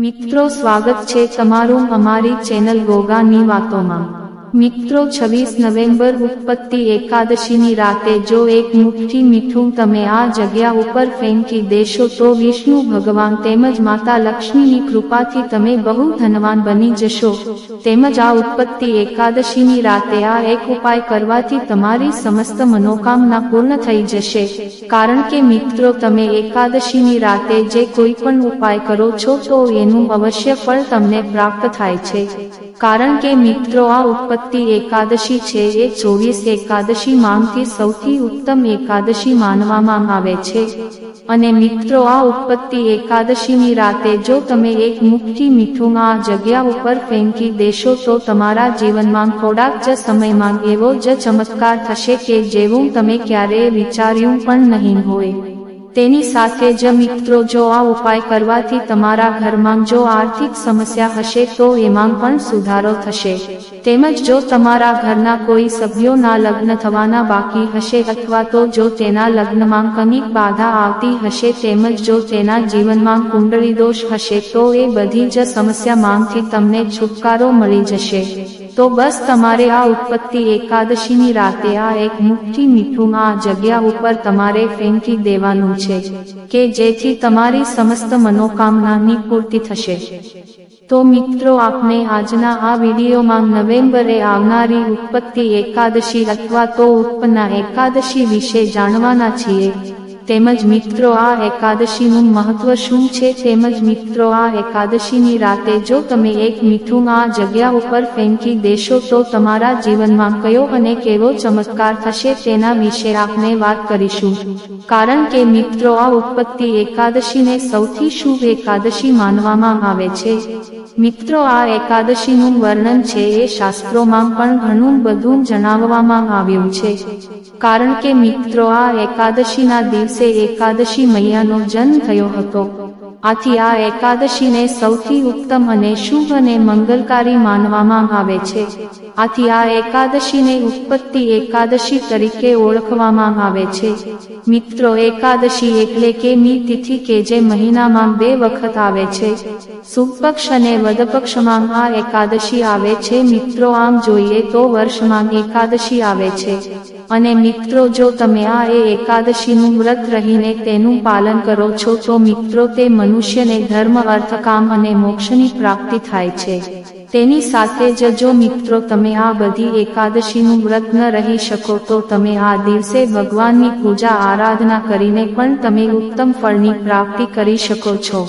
મિત્રો સ્વાગત છે તમારું અમારી ચેનલ ગોગાની વાતોમાં. મિત્રો છવ્વીસ નવેમ્બર ઉત્પત્તિ એકાદશીની રાતે જો એક મુઠ્ઠી મીઠું તમે આ જગ્યા ઉપર ફેંકી દેશો તો વિષ્ણુ ભગવાન તેમજ માતા લક્ષ્મીની કૃપાથી તમે બહુ ધનવાન બની જશો. તેમજ આ ઉત્પત્તિ એકાદશીની રાતે આ એક ઉપાય કરવાથી તમારી સમસ્ત મનોકામના પૂર્ણ થઈ જશે. કારણ કે મિત્રો તમે એકાદશીની રાતે જે કોઈ પણ ઉપાય કરો છો તો એનું અવશ્ય ફળ તમને પ્રાપ્ત થાય છે. કારણ કે મિત્રો આ ઉત્પત્તિ એકાદશી છે, એ ચોવીસ એકાદશી માંથી સૌથી ઉત્તમ એકાદશી માનવામાં આવે છે. અને મિત્રો, આ ઉત્પત્તિ એકાદશીની રાતે જો તમે એક મુઠ્ઠી મીઠું આ જગ્યા ઉપર ફેંકી દેશો, તો તમારા જીવનમાં થોડાક જ સમયમાં એવો જ ચમત્કાર થશે કે જેવું તમે ક્યારેય વિચાર્યું પણ નહીં હોય. તેની સાથે જ મિત્રો જો આ ઉપાય કરવાથી તમારા ઘરમાં જો આર્થિક સમસ્યા હશે તો એમાં પણ સુધારો થશે. તેમજ જો તમારા ઘરના કોઈ સભ્યોના લગ્ન થવાના બાકી હશે અથવા તો જો તેના લગ્નમાં કંઈક બાધા આવતી હશે તેમજ જો તેના જીવનમાં કુંડળી દોષ હશે તો એ બધી જ સમસ્યામાંથી તમને છુટકારો મળી જશે. તો બસ તમારે આ ઉત્પત્તિ એકાદશીની રાતે આ એક મુઠ્ઠી મીઠું આ જગ્યા ઉપર તમારે ફેંકી દેવાનું છે, કે જેથી તમારી સમસ્ત મનોકામનાની પૂર્તિ થશે. તો મિત્રો આપણે આજના આ વિડીયોમાં નવેમ્બરે આવનારી ઉત્પત્તિ એકાદશી અથવા તો ઉત્પન્ના એકાદશી વિશે જાણવાના છીએ. તેમજ મિત્રો, આ એકાદશીનું મહત્વ શું છે? તેમજ મિત્રો, આ એકાદશીની રાતે જો તમે એક મીઠું આ જગ્યા ઉપર ફેંકી દેશો, તો તમારા જીવનમાં કયો અને કેવો ચમત્કાર થશે તેના વિશે આપણે વાત કરીશું. કારણ કે મિત્રો, આ ઉત્પત્તિ એકાદશીને સૌથી શુભ એકાદશી માનવામાં આવે છે. મિત્રો, આ એકાદશીનું વર્ણન છે એ શાસ્ત્રોમાં પણ ઘણું બધું જણાવવામાં આવ્યું છે. કારણ કે મિત્રો, આ એકાદશીના દિવસે એકાદશી મૈયાનો જન્મ થયો હતો. આથી આ એકાદશીને સૌથી ઉત્તમ અને શુભ અને મંગલકારી માનવામાં આવે છે. આથી આ એકાદશીને ઉત્પત્તિ એકાદશી તરીકે ઓળખવામાં આવે છે. મિત્રો, એકાદશી એટલે કે મી તિથિ કે જે મહિનામાં બે વખત આવે છે. સુપક્ષ અને વદપક્ષમાં આ એકાદશી આવે છે. મિત્રો, આમ જોઈએ તો વર્ષમાં એકાદશી આવે છે. અને મિત્રો, જો તમે આ એ એકાદશીનું વ્રત રહીને તેનું પાલન કરો છો, તો મિત્રો, તે મનુષ્યને ધર્મ, અર્થ, કામ અને મોક્ષની પ્રાપ્તિ થાય છે. તેની સાથે જ જો મિત્રો, તમે આ બધી એકાદશીનું વ્રત ન રહી શકો, તો તમે આ દિવસે ભગવાનની પૂજા, આરાધના કરીને પણ તમે ઉત્તમ ફળની પ્રાપ્તિ કરી શકો છો.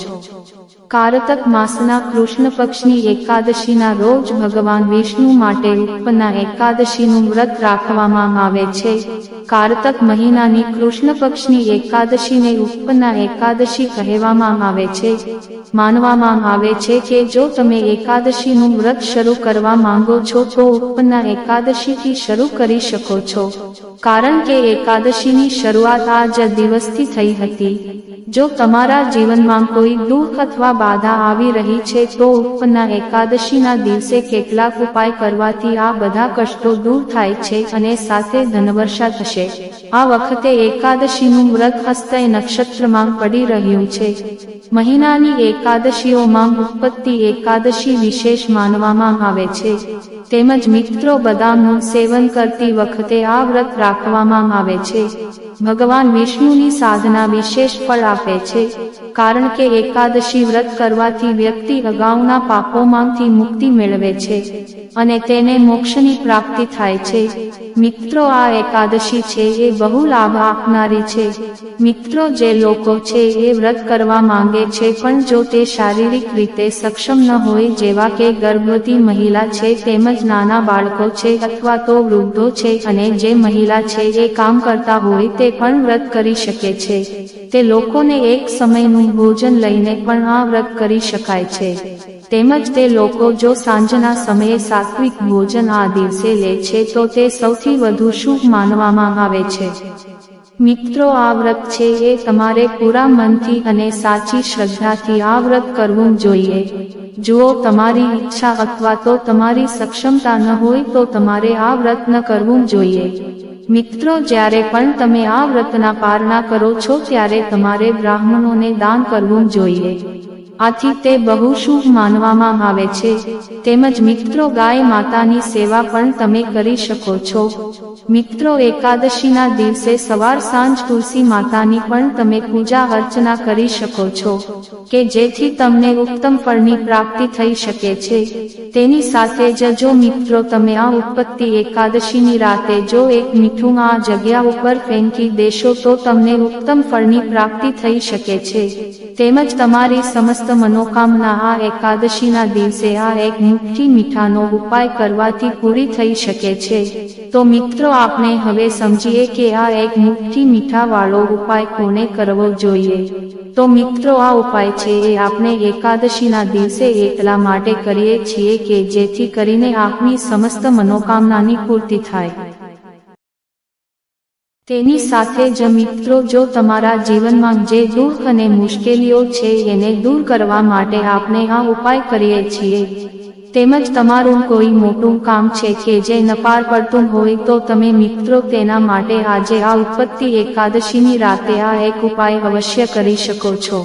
કારતક માસના કૃષ્ણ પક્ષની એકાદશીના રોજ ભગવાન વિષ્ણુ માટે ઉપના એકાદશીનું વ્રત રાખવામાં આવે છે. કારતક મહિનાની કૃષ્ણ પક્ષની એકાદશીને ઉપના એકાદશી કહેવામાં આવે છે. માનવામાં આવે છે કે જો તમે એકાદશીનું વ્રત શરૂ કરવા માંગો છો તો ઉપના એકાદશીથી શરૂ કરી શકો છો. કારણ કે એકાદશીની શરૂઆત આ જ દિવસથી થઈ હતી. જો તમારા જીવનમાં કોઈ દુઃખ અથવા બાધા આવી રહી છે, તો ઉત્પન્ના એકાદશીના દિવસે કેટલાક ઉપાય કરવાથી આ બધા કષ્ટો દૂર થાય છે અને સાથે ધનવર્ષા થશે. આ વખતે એકાદશીનું વ્રત હસ્તય નક્ષત્રમાં પડી રહ્યું છે. મહિનાની એકાદશીઓમાં ઉત્પત્તિ એકાદશી વિશેષ માનવામાં આવે છે. તેમજ મિત્રો બદામનું સેવન કરતી વખતે આ વ્રત રાખવામાં આવે છે. ભગવાન વિષ્ણુની સાધના વિશેષ ફળ આપે છે, કારણ કે એકાદશી વ્રત કરવાથી વ્યક્તિ અગાઉના પાપોમાંથી મુક્તિ મેળવે છે અને તેને મોક્ષની પ્રાપ્તિ થાય છે. મિત્રો, આ એકાદશી છે એ બહુ લાભ આપનારી છે. મિત્રો, જે લોકો છે એ વ્રત કરવા માંગે છે પણ જો તે શારીરિક રીતે સક્ષમ ન હોય જેવા કે ગર્ભવતી મહિલા છે, તેમજ નાના બાળકો છે અથવા તો વૃદ્ધો છે અને જે મહિલા છે એ કામ કરતા હોય તે પણ વ્રત કરી શકે છે. તે લોકોને એક સમયનું ભોજન લઈને પણ આ વ્રત કરી શકાય છે. તેમજ તે લોકો જો સાંજના સમયે સાત્વિક ભોજન આ દિવસે લે છે તો તે સૌથી વધુ શુભ માનવામાં આવે છે. મિત્રો, આ વ્રત છે એ તમારે પૂરા મનથી અને સાચી શ્રદ્ધાથી આ વ્રત કરવું જોઈએ. જુઓ, તમારી ઈચ્છા અથવા તો તમારી સક્ષમતા ન હોય તો તમારે આ વ્રત ન કરવું જોઈએ. મિત્રો, જ્યારે પણ તમે આ વ્રતના પારણા કરો છો, ત્યારે તમારે બ્રાહ્મણોને દાન કરવું જોઈએ. આથી તે બહુ શુભ માનવામાં આવે છે. તેમજ મિત્રો ગાય માતાની સેવા પણ તમે કરી શકો છો. મિત્રો એકાદશીના દિવસે સવાર સાંજ તુલસી માતાની પણ તમે પૂજા અર્ચના કરી શકો છો, કે જેથી તમને ઉત્તમ ફળની પ્રાપ્તિ થઈ શકે છે. તેની સાથે જ જો મિત્રો તમે આ ઉત્પત્તિ એકાદશીની રાતે જો એક મીઠું આ જગ્યા ઉપર ફેંકી દેશો તો તમને ઉત્તમ ફળની પ્રાપ્તિ થઈ શકે છે. તેમજ તમારી સમસ્ત મનોકામના આ એકાદશીના દિવસે આ એક મુઠ્ઠી મીઠાનો ઉપાય કરવાથી પૂરી થઈ શકે છે. તો મિત્રો, આપણે હવે સમજીએ કે આ એક મુઠ્ઠી મીઠા વાળો ઉપાય કોને કરવો જોઈએ? તો મિત્રો, આ ઉપાય છે એ આપણે એકાદશીના દિવસે એટલા માટે કરીએ છીએ કે જેથી કરીને આપની સમસ્ત મનોકામનાની પૂર્તિ થાય. તેની સાથે જ મિત્રો, જો તમારા જીવનમાં જે દુઃખ અને મુશ્કેલીઓ છે એને દૂર કરવા માટે આપણે આ ઉપાય કરીએ છીએ. તેમજ તમારું કોઈ મોટું કામ છે કે જે નપાર પડતું હોય તો તમે મિત્રો, તેના માટે આજે આ ઉત્પત્તિ એકાદશીની રાતે આ એક ઉપાય અવશ્ય કરી શકો છો.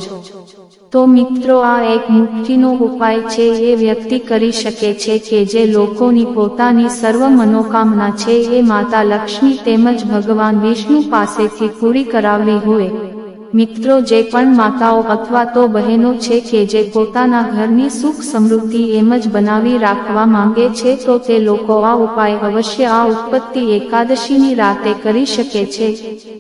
તો મિત્રો, આ એક મુક્તિનો ઉપાય છે, એ વ્યક્તિ કરી શકે છે કે જે લોકોની પોતાની સર્વ મનોકામના છે, એ માતા લક્ષ્મી તેમજ ભગવાન વિષ્ણુ પાસેથી પૂરી કરાવવી હોય. મિત્રો, જે પણ માતાઓ અથવા તો બહેનો છે કે જે પોતાના ઘરની સુખ સમૃદ્ધિ એમ જ બનાવી રાખવા માંગે છે, તો તે લોકો આ ઉપાય અવશ્ય આ ઉત્પત્તિ એકાદશીની રાતે કરી શકે છે.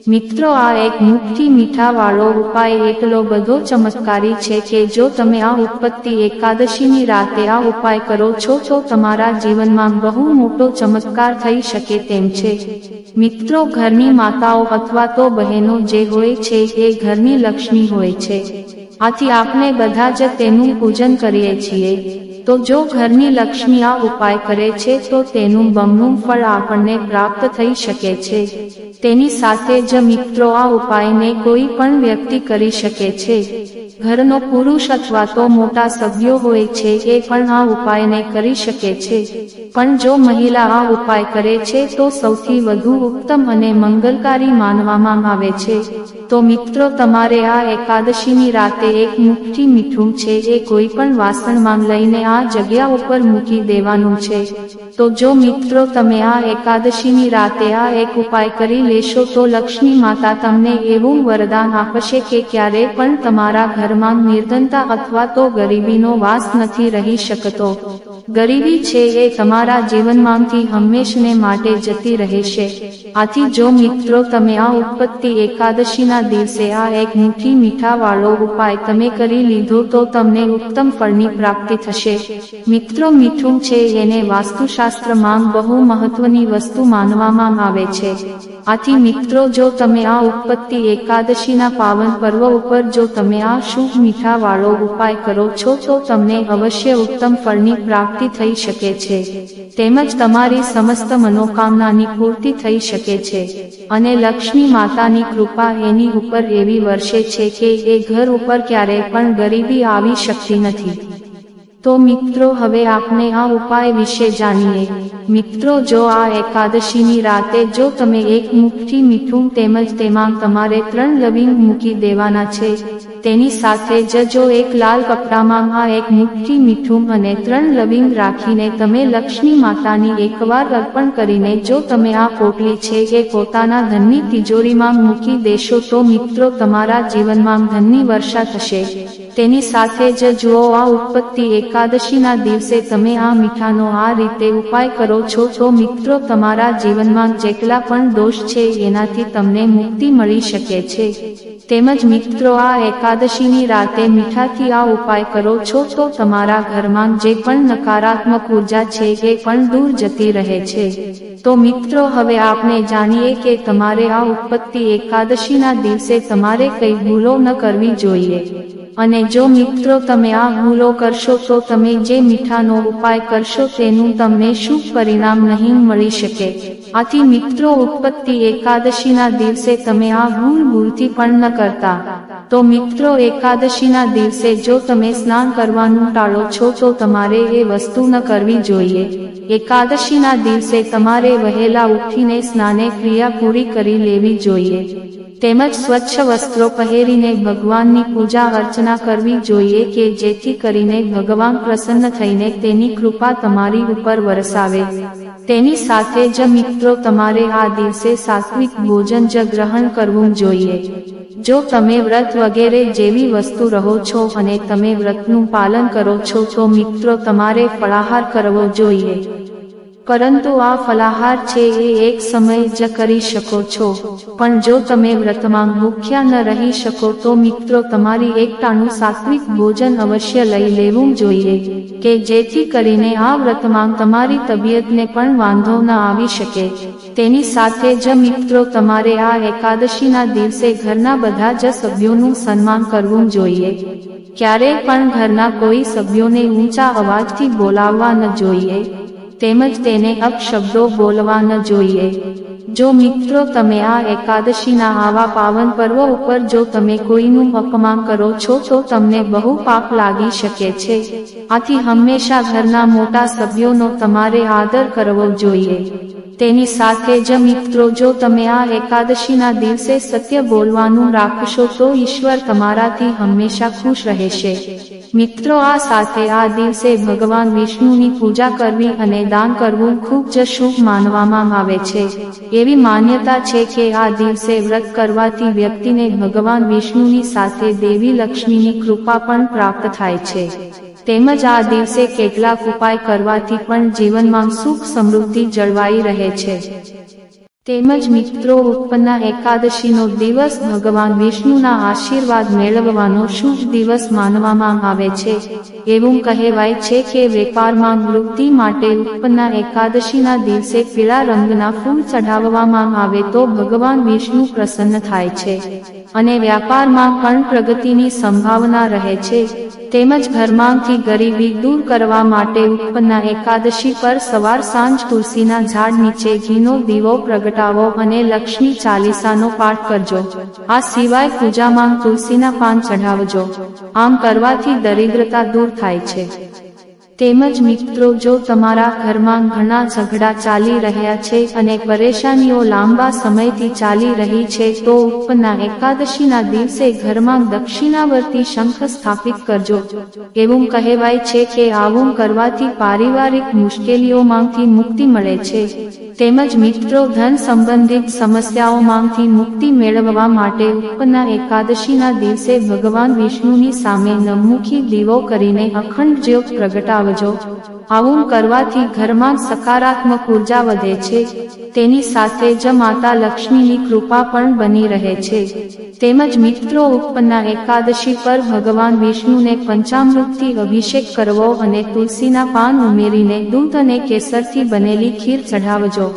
મિત્રો, આ એક મુઠ્ઠી મીઠા વાળો ઉપાય એટલો બધો ચમત્કારી છે કે જો તમે આ ઉત્પત્તિ એકાદશીની રાતે આ ઉપાય કરો છો, તો તમારા જીવનમાં બહુ મોટો ચમત્કાર થઈ શકે તેમ છે. મિત્રો, ઘરની માતાઓ અથવા તો બહેનો જે હોય છે, એ ઘરની લક્ષ્મી હોય છે. આથી આપણે બધા જ તેનું પૂજન કરીએ છીએ. તો જો ઘરની લક્ષ્મી આ ઉપાય કરે છે, તો તેનું બમણું ફળ આપણને પ્રાપ્ત થઈ શકે છે. તેની સાથે જ મિત્રો આ ઉપાયને કોઈ પણ વ્યક્તિ કરી શકે છે. ઘરનો પુરુષ અથવા તો મોટા સભ્યો હોય છે, એ પણ આ ઉપાયને કરી શકે છે. પણ જો મહિલા આ ઉપાય કરે છે, તો સૌથી વધુ ઉત્તમ અને મંગલકારી માનવામાં આવે છે. તો મિત્રો, તમારે આ એકાદશીની રાતે એક મુઠ્ઠી મીઠું છે, એ કોઈ પણ વાસણમાં લઈને આ જગ્યા ઉપર મૂકી દેવાનું છે. તો જો મિત્રો તમે આ એકાદશીની રાતે આ એક ઉપાય કરી લેશો તો લક્ષ્મી માતા તમને એવું વરદાન આપશે કે ક્યારે પણ તમારા ઘરમાં નિર્ધનતા અથવા તો ગરીબીનો વાસ નથી રહી શકતો. ગરીબી છે એ તમારા જીવનમાંથી હંમેશને માટે જતી રહેશે. આથી જો મિત્રો તમે આ ઉત્પત્તિ એકાદશીના દિવસે આ એક મુઠ્ઠી મીઠા વાળો ઉપાય તમે કરી લીધો તો તમને ઉત્તમ ફળની પ્રાપ્તિ થશે. મિત્રો મીઠું છે એને વાસ્તુશાસ્ત્રમાં બહુ મહત્વની વસ્તુ માનવામાં આવે છે. આથી મિત્રો જો તમે આ ઉત્પત્તિ એકાદશીના પાવન પર્વ ઉપર જો તમે આ શુભ મીઠા વાળો ઉપાય કરો છો તો તમને અવશ્ય ઉત્તમ ફળની પ્રાપ્તિ થઈ શકે છે. તેમજ તમારી સમસ્ત મનોકામનાની પૂર્તિ થઈ શકે છે. અને લક્ષ્મી માતાની કૃપા એની ઉપર એવી વર્ષે છે કે એ ઘર ઉપર ક્યારેય પણ ગરીબી આવી શકતી નથી. તો મિત્રો, હવે આપણે આ ઉપાય વિશે જાણીએ. મિત્રો, જો આ એકાદશીની રાતે જો તમે એક મુઠ્ઠી મીઠું તેમજ તેમાં તમારે ત્રણ લવિંગ મૂકી દેવાના છે, તેની સાથે જ જો એક લાલ કપડામાં આ એક મુઠ્ઠી મીઠું અને ત્રણ લવિંગ રાખીને તમે લક્ષ્મી માતાની એકવાર અર્પણ કરીને જો તમે આ પોટલી છે એ પોતાના ધનની તિજોરીમાં મૂકી દેશો તો મિત્રો, તમારા જીવનમાં ધનની વર્ષા થશે. તેની સાથે જ જુઓ, આ ઉત્પત્તિ એકાદશીના દિવસે તમે આ મીઠાનો આ રીતે ઉપાય કરો છો. તો મિત્રો, તમારા જીવનમાં જેટલા પણ દોષ છે, એનાથી તમને મુક્તિ મળી શકે છે. તેમજ મિત્રો, આ એકાદશીની રાતે મીઠાથી આ ઉપાય કરો છો. તો તમારા ઘરમાં જે પણ નકારાત્મક ઊર્જા છે, એ પણ દૂર જતી રહે છે. તો મિત્રો, હવે આપણે જાણીએ કે તમારે આ ઉત્પત્તિ એકાદશીના દિવસે તમારે કઈ ભૂલો ન કરવી જોઈએ. અને જો મિત્રો તમે આ ભૂલો કરશો તો તમે જે મીઠાનો ઉપાય કરશો તેનું તમને શુભ પરિણામ નહીં મળી શકે? આથી મિત્રો ઉત્પત્તિ એકાદશીના દિવસે તમે આ ભૂલ ભૂલથી પણ ન કરતા. તો મિત્રો એકાદશીના દિવસે જો તમે સ્નાન કરવાનું ટાળો છો તો તમારે એ વસ્તુ ન કરવી જોઈએ. એકાદશીના દિવસે તમારે વહેલા ઉઠીને સ્નાને ક્રિયા પૂરી કરી લેવી જોઈએ. તેમજ સ્વચ્છ વસ્ત્રો પહેરીને ભગવાનની પૂજા અર્ચના કરવી જોઈએ કે જેથી કરીને ભગવાન પ્રસન્ન થઈને તેની કૃપા તમારી ઉપર વરસાવે. તેની સાથે જ મિત્રો, તમારે આ દિવસે સાત્વિક ભોજન જ ગ્રહણ કરવું જોઈએ. જો તમે વ્રત વગેરે જેવી વસ્તુ રહો છો અને તમે વ્રતનું પાલન કરો છો, તો મિત્રો, તમારે ફળાહાર કરવો જોઈએ. પરંતુ આ ફલાહાર છે એ એક સમય જ કરી શકો છો. પણ જો તમે વ્રતમાં ભૂખ્યા ન રહી શકો તો મિત્રો તમારી એકતાનું સાત્વિક ભોજન અવશ્ય લઈ લેવું જોઈએ, કે જેથી કરીને આ વ્રતમાં તમારી તબિયતને પણ વાંધો ન આવી શકે. તેની સાથે જ મિત્રો તમારે આ એકાદશીના દિવસે ઘરના બધા જ સભ્યોનું સન્માન કરવું જોઈએ. ક્યારેય પણ ઘરના કોઈ સભ્યોને ઊંચા અવાજથી બોલાવવા ન જોઈએ. તેમજ તેને અપશબ્દો બોલવા ન જોઈએ. જો મિત્રો તમે આ એકાદશીના આવા પાવન પર્વ ઉપર જો તમે કોઈનું અપમાન કરો છો તો તમને બહુ પાપ લાગી શકે છે. આથી હંમેશા ઘરના મોટા સભ્યોનો તમારે આદર કરવો જોઈએ. તેની સાથે જ મિત્રો જો તમે આ એકાદશીના દિવસે સત્ય બોલવાનું રાખશો તો ઈશ્વર તમારાથી હંમેશા ખુશ રહેશે. મિત્રો આ સાથે આ દિવસે ભગવાન વિષ્ણુની પૂજા કરવી અને દાન કરવું ખૂબ જ શુભ માનવામાં આવે છે. એવી માન્યતા છે કે આ દિવસે વ્રત કરવાથી વ્યક્તિને ભગવાન વિષ્ણુની સાથે દેવી લક્ષ્મીની કૃપા પણ પ્રાપ્ત થાય છે. તેમજ આ દિવસે કેટલાક ઉપાય કરવાથી પણ જીવનમાં સુખ સમૃદ્ધિ જળવાઈ રહે છે. તેમજ મિત્રો, ઉત્પન્ના એકાદશીનો દિવસ ભગવાન વિષ્ણુના આશીર્વાદ મેળવવાનો શુભ દિવસ માનવામાં આવે છે. એવું કહેવાય છે કે વેપારમાં વૃદ્ધિ માટે ઉત્પન્ના એકાદશીના દિવસે પીળા રંગના ફૂલ ચઢાવવામાં આવે તો ભગવાન વિષ્ણુ પ્રસન્ન થાય છે અને વ્યાપારમાં પણ પ્રગતિની સંભાવના રહે છે. તેમજ ઘરમાંથી ગરીબી દૂર કરવા માટે ઉત્પન્ના એકાદશી પર સવાર સાંજ તુલસીના ઝાડ નીચે ઘીનો દીવો પ્રગટાવો અને લક્ષ્મી ચાલીસાનો પાઠ કરજો. આ સિવાય પૂજામાં તુલસીના પાન ચઢાવજો. આમ કરવાથી દરિદ્રતા દૂર થાય છે. તેમજ મિત્રો, જો તમારા ઘરમાં ઘણા ઝઘડા ચાલી રહ્યા છે અને પરેશાનીઓ લાંબા સમયથી ચાલી રહી છે, તો ઉપના એકાદશીના દિવસે ઘરમાં દક્ષિણાવર્તી શંખ સ્થાપિત કરજો. એવું કહેવાય છે કે આવું કરવાથી પારિવારિક મુશ્કેલીઓમાંથી મુક્તિ મળે છે. તેમજ મિત્રો, ધન સંબંધિત સમસ્યાઓમાંથી મુક્તિ મેળવવા માટે ઉપના એકાદશીના દિવસે ભગવાન વિષ્ણુની સામે નવમુખી દીવો કરીને અખંડ જ્યોત પ્રગટાવજો આવું કરવાથી ઘરમાં સકારાત્મક ઊર્જા વધે છે. તેની સાથે જ માતા લક્ષ્મીની કૃપા પણ બની રહે છે. તેમજ મિત્રો ઉપના એકાદશી પર ભગવાન વિષ્ણુને પંચામૃતથી અભિષેક કરવો અને તુલસીના પાન ઉમેરીને દૂધ અને કેસરથી બનેલી ખીર ચઢાવજો.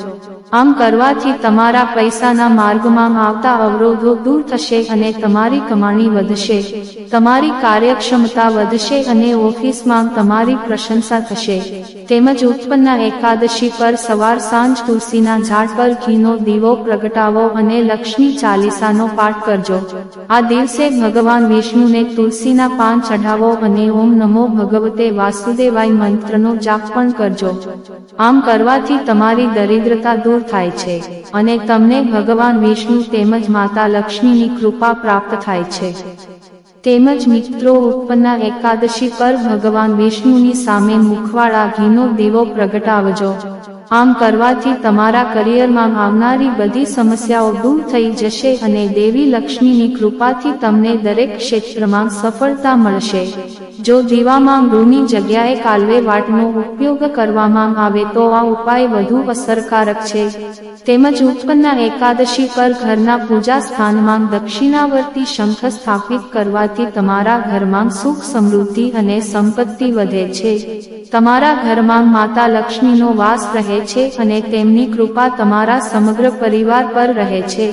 આમ કરવાથી તમારા પૈસાના માર્ગમાં આવતા અવરોધો દૂર થશે અને તમારી કમાણી વધશે, તમારી કાર્યક્ષમતા વધશે અને ઓફિસમાં તમારી પ્રશંસા થશે. તેમજ ઉત્પન્ન એકાદશી પર સવાર સાંજ તુલસીના ઝાડ પર ઘીનો દીવો પ્રગટાવો અને લક્ષ્મી ચાલીસાનો પાઠ કરજો. આ દિવસે ભગવાન વિષ્ણુને તુલસીના પાન ચઢાવો અને ઓમ નમો ભગવતે વાસુદેવાય મંત્રનો જાપ પણ કરજો. આમ કરવાથી તમારી દરિદ્રતા દૂર થાય છે અને તમને ભગવાન વિષ્ણુ તેમજ માતા લક્ષ્મીની કૃપા પ્રાપ્ત થાય છે. તેમજ મિત્રો, ઉત્પન્ન એકાદશી પર ભગવાન વિષ્ણુની સામે મુખવાળા ઘીનો દીવો પ્રગટાવજો. આમ કરવાથી તમારા કરિયરમાં આવનારી બધી સમસ્યાઓ દૂર થઈ જશે અને દેવી લક્ષ્મીની કૃપાથી તમને દરેક ક્ષેત્રમાં સફળતા મળશે. જો દીવામાં ગૃહની જગ્યાએ કાલવે વાટનો ઉપયોગ કરવામાં આવે તો આ ઉપાય વધુ અસરકારક છે. તેમજ ઉત્પન્ન એકાદશી પર ઘરના પૂજા સ્થાનમાં દક્ષિણાવર્તી શંખ સ્થાપિત કરવાથી તમારા ઘરમાં સુખ સમૃદ્ધિ અને સંપત્તિ વધે છે. તમારા ઘરમાં માતા લક્ષ્મીનો વાસ રહે છે અને તેમની કૃપા તમારા સમગ્ર પરિવાર પર રહે છે.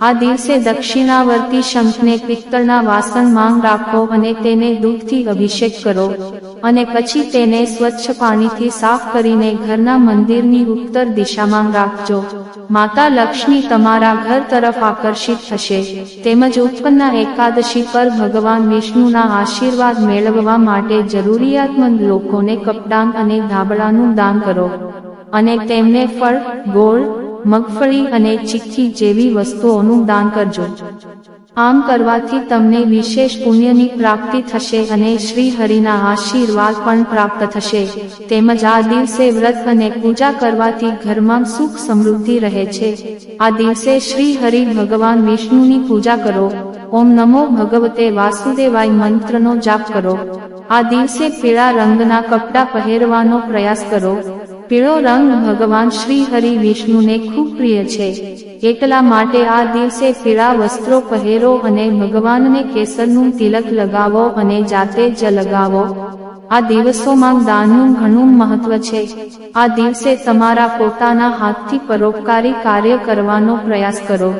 આ દિવસે દક્ષિણાવર્તી શંખને પિત્તળના વાસણમાં રાખો અને તેને દૂધથી અભિષેક કરો અને પછી તેને સ્વચ્છ પાણીથી સાફ કરીને ઘરના મંદિરની ઉત્તર દિશામાં રાખજો. માતા લક્ષ્મી તમારા ઘર તરફ આકર્ષિત થશે. તેમજ ઉત્પન્ન એકાદશી પર ભગવાન વિષ્ણુના આશીર્વાદ મેળવવા માટે જરૂરિયાતમંદ લોકોને કપડાં અને ધાબળાનું દાન કરો. અને તેમને ફળ, ગોળ, મગફળી અને ચીઠી જેવી વસ્તુઓનું દાન કરજો. આમ કરવાથી તમને વિશેષ પુણ્યની પ્રાપ્તિ થશે અને શ્રી હરિના આશીર્વાદ પણ પ્રાપ્ત થશે. તેમજ આ દિવસે વ્રત અને પૂજા કરવાથી ઘરમાં સુખ સમૃદ્ધિ રહે છે. આ દિવસે શ્રી હરિ ભગવાન વિષ્ણુની પૂજા કરો. ઓમ નમો ભગવતે વાસુદેવાય મંત્રનો જાપ કરો. આ દિવસે પીળા રંગના કપડાં પહેરવાનો પ્રયાસ કરો. પીળો રંગ ભગવાન શ્રી હરિ વિષ્ણુને ખૂબ પ્રિય છે. એટલા માટે આ દિવસે પીળા વસ્ત્રો પહેરો અને ભગવાનને કેસરનું તિલક લગાવો અને જાતે જ લગાવો. આ દિવસોમાં દાનનું ઘણું મહત્વ છે. આ દિવસે તમારા પોતાના હાથથી પરોપકારી કાર્ય કરવાનો પ્રયાસ કરો.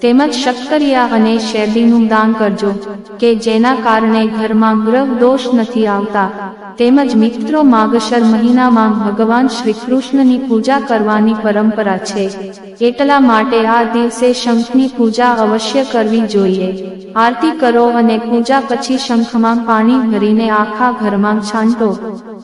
તેમજ શક્કરિયા અને શેરડીનું દાન કરજો, કે જેના કારણે ઘરમાં ગ્રહ દોષ નથી આવતા. તેમજ મિત્રો માગશર મહિનામાં ભગવાન શ્રી કૃષ્ણની પૂજા કરવાની પરંપરા છે. એટલા માટે આ દિવસે શંખની પૂજા અવશ્ય કરવી જોઈએ. આરતી કરો અને પૂજા પછી શંખમાં પાણી ભરીને આખા ઘરમાં છાંટો.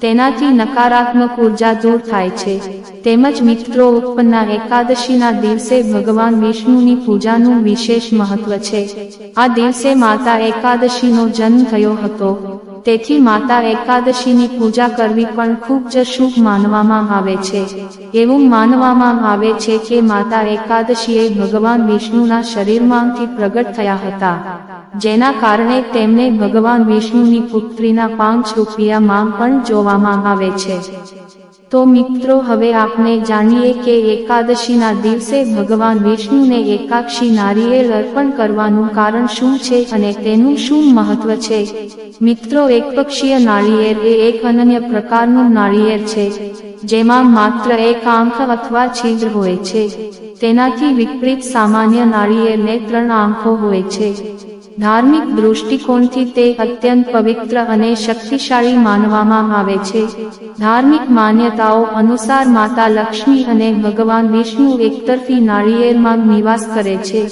તેનાથી નકારાત્મક ઊર્જા દૂર થાય છે. તેમજ મિત્રો, ઉત્પન્ના એકાદશીના દિવસે ભગવાન વિષ્ણુની પૂજાનું વિશેષ મહત્વ છે. આ દિવસે માતા એકાદશીનો જન્મ થયો હતો. તેથી માતા એકાદશીની પૂજા કરવી પણ ખૂબ જ શુભ માનવામાં આવે છે. એવું માનવામાં આવે છે કે માતા એકાદશીએ ભગવાન વિષ્ણુના શરીરમાંથી પ્રગટ થયા હતા, જેના કારણે તેમને ભગવાન વિષ્ણુની પુત્રીના પાંચ રૂપિયામાં પણ જોવામાં આવે છે. તો મિત્રો, હવે આપણે જાણીએ કે એકાદશીના દિવસે ભગવાન વિષ્ણુને એકાક્ષી નારિયેળ અર્પણ કરવાનું કારણ શું છે અને તેનું શું મહત્વ છે? મિત્રો, એકપક્ષીય નાળિયેર એ એક અનન્ય પ્રકારનું નાળિયેર છે, જેમાં માત્ર એક આંખ અથવા છિદ્ર હોય છે. તેનાથી વિપરીત સામાન્ય નાળિયેરને ત્રણ આંખો હોય છે. ધાર્મિક દૃષ્ટિકોણથી તે અત્યંત પવિત્ર અને શક્તિશાળી માનવામાં આવે છે. ધાર્મિક માન્યતાઓ અનુસાર માતા લક્ષ્મી અને ભગવાન વિષ્ણુ એકતરફી નાળિયેરમાં નિવાસ કરે છે.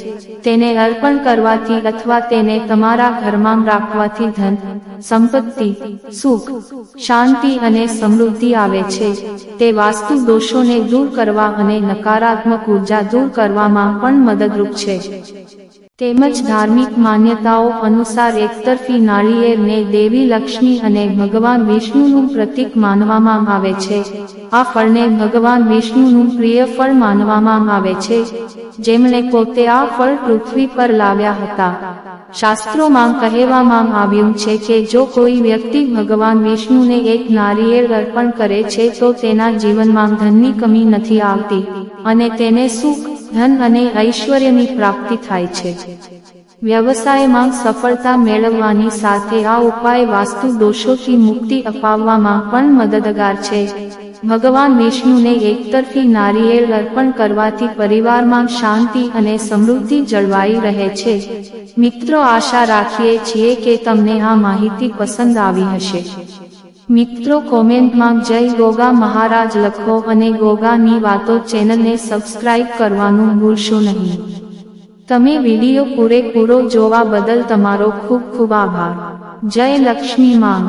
તેને અર્પણ કરવાથી અથવા તેને તમારા ઘરમાં રાખવાથી ધન, સંપત્તિ, સુખ, શાંતિ અને સમૃદ્ધિ આવે છે. તે વાસ્તુ દોષોને દૂર કરવા અને નકારાત્મક ઊર્જા દૂર કરવામાં પણ મદદરૂપ છે. તેમજ ધાર્મિક માન્યતાઓ અનુસાર એકતરફી નાળિયેરને દેવી લક્ષ્મી અને ભગવાન વિષ્ણુનું પ્રતીક માનવામાં આવે છે. આ ફળને ભગવાન વિષ્ણુનું પ્રિય ફળ માનવામાં આવે છે. જેમણે પોતે આ ફળ પૃથ્વી પર લાવ્યા હતા. શાસ્ત્રોમાં કહેવામાં આવ્યું છે કે જો કોઈ વ્યક્તિ ભગવાન વિષ્ણુને એક નારિયેળ અર્પણ કરે છે તો તેના જીવનમાં ધનની કમી નથી આવતી અને તેને સુખ ધન અને ઐશ્વર્યની પ્રાપ્તિ થાય છે. વ્યવસાયમાં સફળતા મેળવવાની સાથે આ ઉપાય વાસ્તુ દોષોથી મુક્તિ અપાવવામાં પણ મદદગાર છે. ભગવાન વિષ્ણુને એકતરફી નારિયેળ અર્પણ કરવાથી પરિવારમાં શાંતિ અને સમૃદ્ધિ જળવાઈ રહે છે. મિત્રો, આશા રાખીએ છીએ કે તમને આ માહિતી પસંદ આવી હશે. મિત્રો કોમેન્ટમાં જય ગોગા મહારાજ લખો અને ગોગાની વાતો ચેનલને સબસ્ક્રાઇબ કરવાનું ભૂલશો નહીં. તમે વીડિયો પૂરેપૂરો જોવા બદલ તમારો ખૂબ ખૂબ આભાર. જય લક્ષ્મી માં